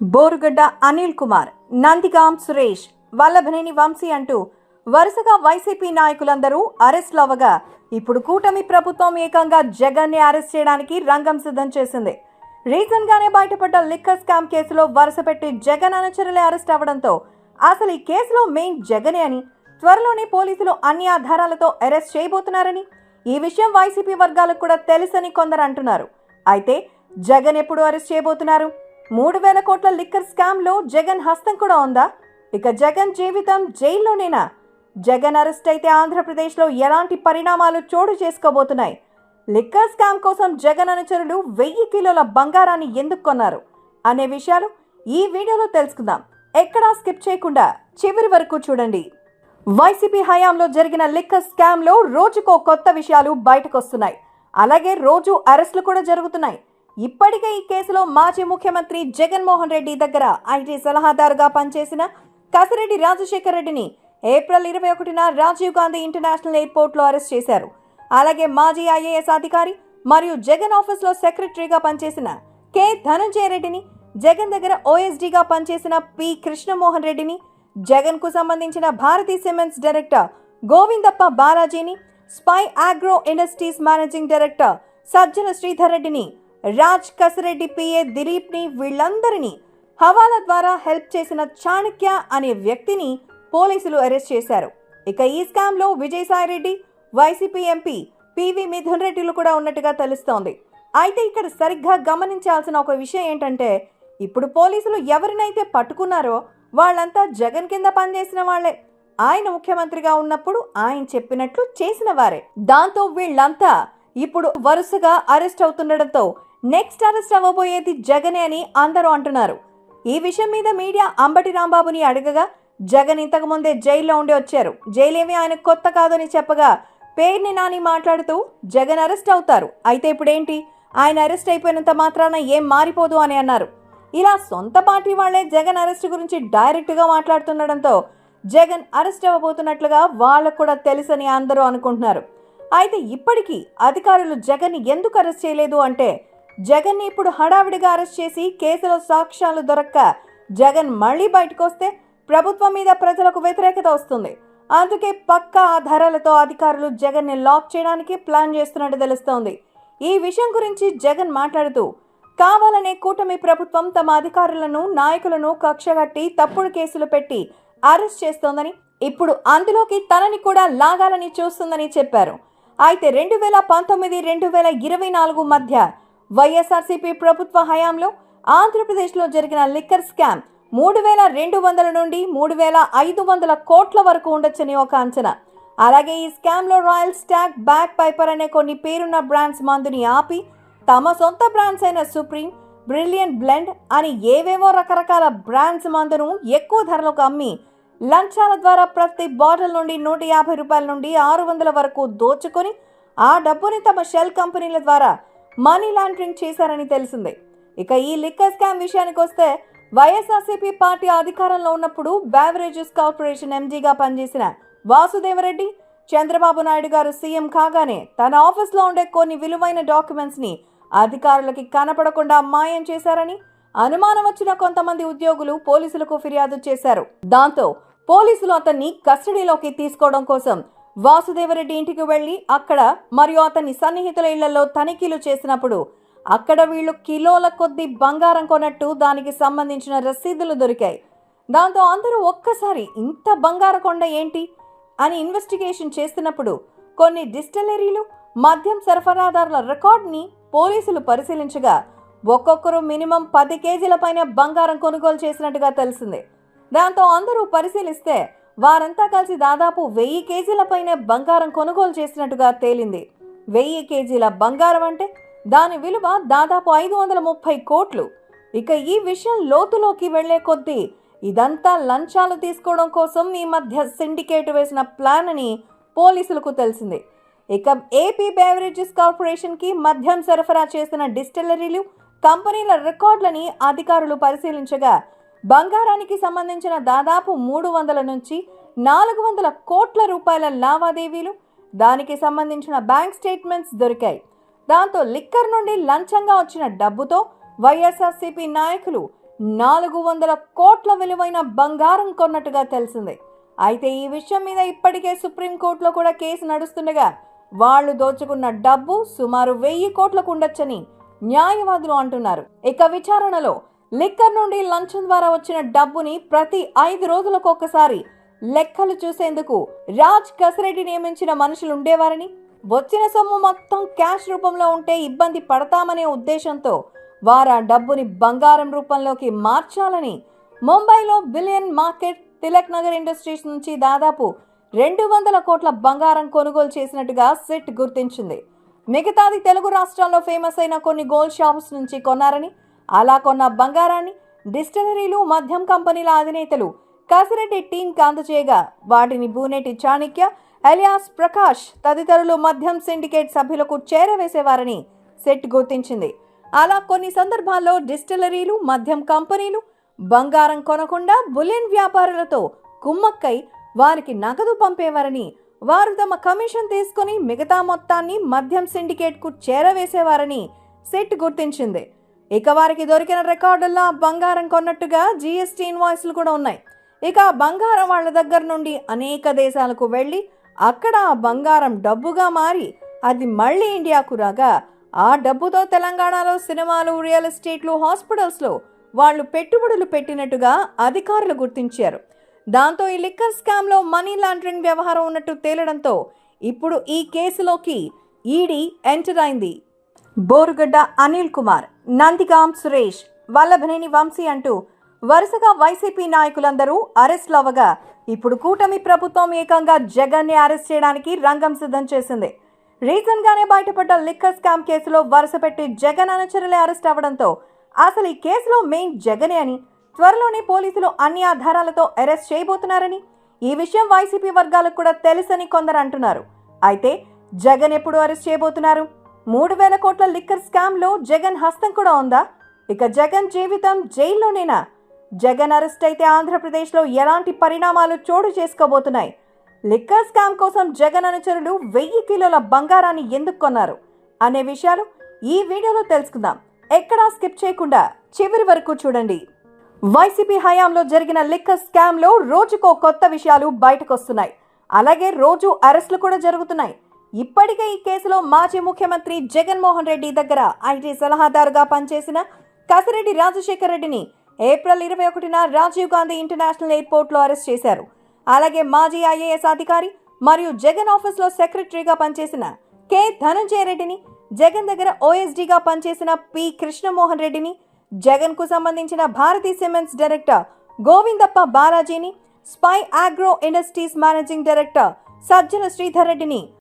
బోరుగడ్డ అనిల్ కుమార్ నందిగాం సురేష్ వల్లభనేని వంశీ అంటూ వరుసగా వైసీపీ నాయకులందరూ అరెస్ట్లు అవ్వగా ఇప్పుడు కూటమి ప్రభుత్వం ఏకంగా జగన్ని అరెస్ట్ చేయడానికి రంగం సిద్ధం చేసింది. రీసెంట్ గానే బయటపడ్డ లిక్కర్ స్కామ్ కేసులో వరుస పెట్టి జగన్ అనుచరులే అరెస్ట్ అవ్వడంతో అసలు ఈ కేసులో మెయిన్ జగనే అని త్వరలోనే పోలీసులు అన్ని ఆధారాలతో అరెస్ట్ చేయబోతున్నారని ఈ విషయం వైసీపీ వర్గాలకు కూడా తెలుసని కొందరు అంటున్నారు. అయితే జగన్ ఎప్పుడు అరెస్ట్ చేయబోతున్నారు? మూడు వేల కోట్ల లిక్కర్ స్కామ్లో జగన్ హస్తం కూడా ఉందా? ఇక జగన్ జీవితం జైల్లోనేనా? జగన్ అరెస్ట్ అయితే ఆంధ్రప్రదేశ్లో ఎలాంటి పరిణామాలు చోటు చేసుకోబోతున్నాయి? లిక్కర్ స్కామ్ కోసం జగన్ అనుచరులు వెయ్యి కిలోల బంగారాన్ని ఎందుకు కొన్నారు? అనే విషయాలు ఈ వీడియోలో తెలుసుకుందాం. ఎక్కడా స్కిప్ చేయకుండా చివరి వరకు చూడండి. వైసీపీ హయాంలో జరిగిన లిక్కర్ స్కామ్లో రోజుకో కొత్త విషయాలు బయటకొస్తున్నాయి. అలాగే రోజు అరెస్టులు కూడా జరుగుతున్నాయి. ఇప్పటికే ఈ కేసులో మాజీ ముఖ్యమంత్రి జగన్మోహన్ రెడ్డి దగ్గర ఐటీ సలహాదారుగా పనిచేసిన కసిరెడ్డి రాజశేఖర్ రెడ్డిని ఏప్రిల్ ఇరవై ఒకటిన రాజీవ్ గాంధీ ఇంటర్నేషనల్ ఎయిర్పోర్ట్లో అరెస్ట్ చేశారు. అలాగే మాజీ ఐఏఎస్ అధికారి మరియు జగన్ ఆఫీస్లో సెక్రటరీగా పనిచేసిన కె ధనంజయ రెడ్డిని జగన్ దగ్గర ఓఎస్డీగా పనిచేసిన పి కృష్ణమోహన్ రెడ్డిని జగన్కు సంబంధించిన Bharathi cements director Govindappa బాలాజీని spy agro industries managing director Sajjala Sridhar రెడ్డిని రాజ్ కసిరెడ్డి పిఏ దిలీప్ని వీళ్ళందరినీ హవాలా ద్వారా హెల్ప్ చేసిన చాణక్య అనే వ్యక్తిని పోలీసులు అరెస్ట్ చేశారు. ఇక ఈ స్కామ్లో విజయసాయి రెడ్డి వైసీపీ ఎంపీ పివి మిథున్ రెడ్డిలు కూడా ఉన్నట్టుగా తెలుస్తోంది. అయితే ఇక్కడ సరిగ్గా గమనించాల్సిన ఒక విషయం ఏంటంటే ఇప్పుడు పోలీసులు ఎవరినైతే పట్టుకున్నారో వాళ్ళంతా జగన్ కింద పనిచేసిన వాళ్ళే ఆయన ముఖ్యమంత్రిగా ఉన్నప్పుడు ఆయన చెప్పినట్లు చేసిన వారే. దాంతో వీళ్ళంతా ఇప్పుడు వరుసగా అరెస్ట్ అవుతుండటంతో నెక్స్ట్ అరెస్ట్ అవ్వబోయేది జగనే అని అందరూ అంటున్నారు. ఈ విషయం మీద మీడియా అంబటి రాంబాబుని అడగగా జగన్ ఇంతకుముందే జైల్లో ఉండి వచ్చారు. జైలేమి ఆయన కొత్త కాదని చెప్పగా పేర్ని నాని మాట్లాడుతూ జగన్ అరెస్ట్ అవుతారు. అయితే ఇప్పుడేంటి? ఆయన అరెస్ట్ అయిపోయినంత మాత్రాన ఏం మారిపోదు అని అన్నారు. ఇలా సొంత పార్టీ వాళ్ళే జగన్ అరెస్ట్ గురించి డైరెక్ట్గా మాట్లాడుతుండడంతో జగన్ అరెస్ట్ అవ్వబోతున్నట్లుగా వాళ్ళకు కూడా తెలుసని అందరూ అనుకుంటున్నారు. అయితే ఇప్పటికీ అధికారులు జగన్ ఎందుకు అరెస్ట్ చేయలేదు అంటే జగన్ ఇప్పుడు హడావిడిగా అరెస్ట్ చేసి కేసులో సాక్ష్యాలు దొరక్క జగన్ మళ్ళీ బయటకు వస్తే ప్రభుత్వం మీద ప్రజలకు వ్యతిరేకత వస్తుంది. అందుకే పక్కా ఆధారాలతో అధికారులు జగన్ని లాక్ చేయడానికి ప్లాన్ చేస్తున్నట్టు తెలుస్తోంది. ఈ విషయం గురించి జగన్ మాట్లాడుతూ కావాలనే కూటమి ప్రభుత్వం తమ అధికారులను నాయకులను కక్షగట్టి తప్పుడు కేసులు పెట్టి అరెస్ట్ చేస్తోందని ఇప్పుడు అందులోకి తనని కూడా లాగాలని చూస్తుందని చెప్పారు. అయితే రెండు వేల పంతొమ్మిది రెండు వేల ఇరవై నాలుగు మధ్య వైఎస్ఆర్సీపీ ప్రభుత్వ హయాంలో ఆంధ్రప్రదేశ్లో జరిగిన లిక్కర్ స్కామ్ మూడు వేల రెండు వందల నుండి మూడు వేల ఐదు వందల కోట్ల వరకు ఉండొచ్చని ఒక అంచనా. అలాగే ఈ స్కామ్లో రాయల్ స్టాక్ బ్యాక్ పైపర్ అనే కొన్ని పేరున్న బ్రాండ్స్ మందుని ఆపి తమ సొంత బ్రాండ్స్ అయిన సుప్రీం బ్రిలియన్ బ్లెండ్ అని ఏవేవో రకరకాల బ్రాండ్స్ మందును ఎక్కువ ధరలకు అమ్మి లంచాల ద్వారా ప్రతి బాటిల్ నుండి నూట యాభై రూపాయల నుండి ఆరు వందల వరకు దోచుకొని ఆ డబ్బుని తమ షెల్ కంపెనీల ద్వారా మనీ లాండరింగ్ చేశారని తెలిసింది. ఇక ఈ లిక్కర్ స్కామ్ విషయానికి వస్తే వైఎస్ఆర్సీపీ పార్టీ అధికారంలో ఉన్నప్పుడు బ్యావరేజెస్ కార్పొరేషన్ ఎంజీగా పనిచేసిన వాసుదేవరెడ్డి చంద్రబాబు నాయుడు గారు సీఎం కాగానే తన ఆఫీస్లో ఉండే కొన్ని విలువైన డాక్యుమెంట్స్ని అధికారులకి కనపడకుండా మాయం చేశారని అనుమానం వచ్చిన కొంతమంది ఉద్యోగులు పోలీసులకు ఫిర్యాదు చేశారు. దాంతో పోలీసులు అతన్ని కస్టడీలోకి తీసుకోవడం కోసం వాసుదేవరెడ్డి ఇంటికి వెళ్ళి అక్కడ మరియు అతని సన్నిహితుల ఇళ్ళలో తనిఖీలు చేసినప్పుడు అక్కడ వీళ్ళు కిలోల కొద్ది బంగారం కొన్నట్టు దానికి సంబంధించిన రసీదులు దొరికాయి. దాంతో అందరూ ఒక్కసారి ఇంత బంగార కొండ ఏంటి? అని ఇన్వెస్టిగేషన్ చేస్తున్నప్పుడు కొన్ని డిస్టిలరీలు మద్యం సరఫరాదారుల రికార్డ్ని పోలీసులు పరిశీలించగా ఒక్కొక్కరు మినిమం పది కేజీల పైన బంగారం కొనుగోలు చేసినట్టుగా తెలిసింది. దాంతో అందరూ పరిశీలిస్తే వారంతా కలిసి దాదాపు వెయ్యి కేజీల పైనే బంగారం కొనుగోలు చేసినట్టుగా తేలింది. వెయ్యి కేజీల బంగారం అంటే దాని విలువ దాదాపు ఐదు వందల ముప్పై కోట్లు. ఇక ఈ విషయం లోతులోకి వెళ్ళే కొద్దీ ఇదంతా లంచాలు తీసుకోవడం కోసం ఈ మధ్య సిండికేట్ వేసిన ప్లాన్ అని పోలీసులకు తెలిసింది. ఇక ఏపీ బెవరేజెస్ కార్పొరేషన్కి మద్యం సరఫరా చేసిన డిస్టిలరీలు కంపెనీల రికార్డులని అధికారులు పరిశీలించగా బంగారానికి సంబంధించిన దాదాపు మూడు వందల నుంచి నాలుగు వందల కోట్ల రూపాయల లావాదేవీలు దానికి సంబంధించిన బ్యాంక్ స్టేట్మెంట్స్ దొరికాయి. దాంతో లిక్కర్ నుండి లంచంగా వచ్చిన డబ్బుతో వైఎస్ఆర్సీపీ నాయకులు నాలుగు వందల కోట్ల విలువైన బంగారం కొన్నట్టుగా తెలిసింది. అయితే ఈ విషయం మీద ఇప్పటికే సుప్రీంకోర్టులో కూడా కేసు నడుస్తుండగా వాళ్ళు దోచుకున్న డబ్బు సుమారు వెయ్యి కోట్లకు ఉండొచ్చని న్యాయవాదులు అంటున్నారు. ఇక విచారణలో లిక్కర్ నుండి లంచం ద్వారా వచ్చిన డబ్బుని ప్రతి ఐదు రోజులకు ఒకసారి లెక్కలు చూసేందుకు రాజ్ కసిరెడ్డి నియమించిన మనుషులు ఉండేవారని వచ్చిన సొమ్ము మొత్తం క్యాష్ రూపంలో ఉంటే ఇబ్బంది పడతామనే ఉద్దేశంతో వారు ఆ డబ్బుని బంగారం రూపంలోకి మార్చాలని ముంబైలో bullion market Tilak Nagar industries నుంచి దాదాపు రెండు వందల కోట్ల బంగారం కొనుగోలు చేసినట్టుగా సిట్ గుర్తించింది. మిగతాది తెలుగు రాష్ట్రాల్లో ఫేమస్ అయిన కొన్ని గోల్డ్ షాప్స్ నుంచి కొన్నారని అలా కొన్న బంగారాన్ని డిస్టిలరీలు మద్యం కంపెనీల అధినేతలు కసిరెడ్డి టీం అందజేయగా వాటిని బూనేటి చాణిక్య ఎలియాస్ ప్రకాష్ తదితరులు మద్యం సిండికేట్ సభ్యులకు చేరవేసేవారని సెట్ గుర్తించింది. అలా కొన్ని సందర్భాల్లో డిస్టిలరీలు మద్యం కంపెనీలు బంగారం కొనకుండా బులియన్ వ్యాపారులతో కుమ్మక్కై వారికి నగదు పంపేవారని వారు తమ కమిషన్ తీసుకుని మిగతా మొత్తాన్ని మద్యం సిండికేట్కు చేరవేసేవారని సెట్ గుర్తించింది. ఇక వారికి దొరికిన రికార్డుల్లో ఆ బంగారం కొన్నట్టుగా జీఎస్టీ ఇన్వాయిస్లు కూడా ఉన్నాయి. ఇక బంగారం వాళ్ళ దగ్గర నుండి అనేక దేశాలకు వెళ్ళి అక్కడ ఆ బంగారం డబ్బుగా మారి అది మళ్ళీ ఇండియాకు రాగా ఆ డబ్బుతో తెలంగాణలో సినిమాలు రియల్ ఎస్టేట్లు హాస్పిటల్స్లో వాళ్ళు పెట్టుబడులు పెట్టినట్టుగా అధికారులు గుర్తించారు. దాంతో ఈ లిక్కర్ స్కామ్లో మనీ లాండరింగ్ వ్యవహారం ఉన్నట్టు తేలడంతో ఇప్పుడు ఈ కేసులోకి ఈడీ ఎంటర్ అయింది. బోరుగడ్డ అనిల్ కుమార్ నందిగాం సురేష్ వల్లభనేని వంశీ అంటూ వరుసగా వైసీపీ నాయకులందరూ అరెస్ట్ అవ్వగా ఇప్పుడు కూటమి ప్రభుత్వం ఏకంగా జగన్ని అరెస్ట్ చేయడానికి రంగం సిద్ధం చేసింది. రీసెంట్ గానే బయటపడ్డ లిక్కర్ స్కామ్ కేసులో వరుస పెట్టి జగన్ అనుచరులే అరెస్ట్ అవ్వడంతో అసలు ఈ కేసులో మెయిన్ జగనే అని త్వరలోనే పోలీసులు అన్ని ఆధారాలతో అరెస్ట్ చేయబోతున్నారని ఈ విషయం వైసీపీ వర్గాలకు కూడా తెలుసని కొందరు అంటున్నారు. అయితే జగన్ ఎప్పుడు అరెస్ట్ చేయబోతున్నారు? మూడు వేల కోట్ల లిక్కర్ స్కామ్లో జగన్ హస్తం కూడా ఉందా? ఇక జగన్ జీవితం జైల్లోనేనా? జగన్ అరెస్ట్ అయితే ఆంధ్రప్రదేశ్లో ఎలాంటి పరిణామాలు చోటు చేసుకోబోతున్నాయి? లిక్కర్ స్కామ్ కోసం జగన్ అనుచరులు వెయ్యి కిలోల బంగారాన్ని ఎందుకు కొన్నారు? అనే విషయాలు ఈ వీడియోలో తెలుసుకుందాం. ఎక్కడా స్కిప్ చేయకుండా చివరి వరకు చూడండి. వైసీపీ హయాంలో జరిగిన లిక్కర్ స్కామ్లో రోజుకో కొత్త విషయాలు బయటకొస్తున్నాయి. అలాగే రోజు అరెస్టులు కూడా జరుగుతున్నాయి. ఇప్పటికే ఈ కేసులో మాజీ ముఖ్యమంత్రి జగన్మోహన్ రెడ్డి దగ్గర ఐటీ సలహాదారుగా పనిచేసిన కసిరెడ్డి రాజశేఖర్ రెడ్డిని ఏప్రిల్ ఇరవై ఒకటిన రాజీవ్ గాంధీ ఇంటర్నేషనల్ ఎయిర్పోర్ట్లో అరెస్ట్ చేశారు. అలాగే మాజీ ఐఏఎస్ అధికారి మరియు జగన్ ఆఫీస్లో సెక్రటరీగా పనిచేసిన కె ధనంజయ రెడ్డిని జగన్ దగ్గర ఓఎస్డీగా పనిచేసిన పి కృష్ణమోహన్ రెడ్డిని జగన్కు సంబంధించిన Bharathi cements director Govindappa బాలాజీని SPY agro industries managing director Sajjala Sridhar రెడ్డిని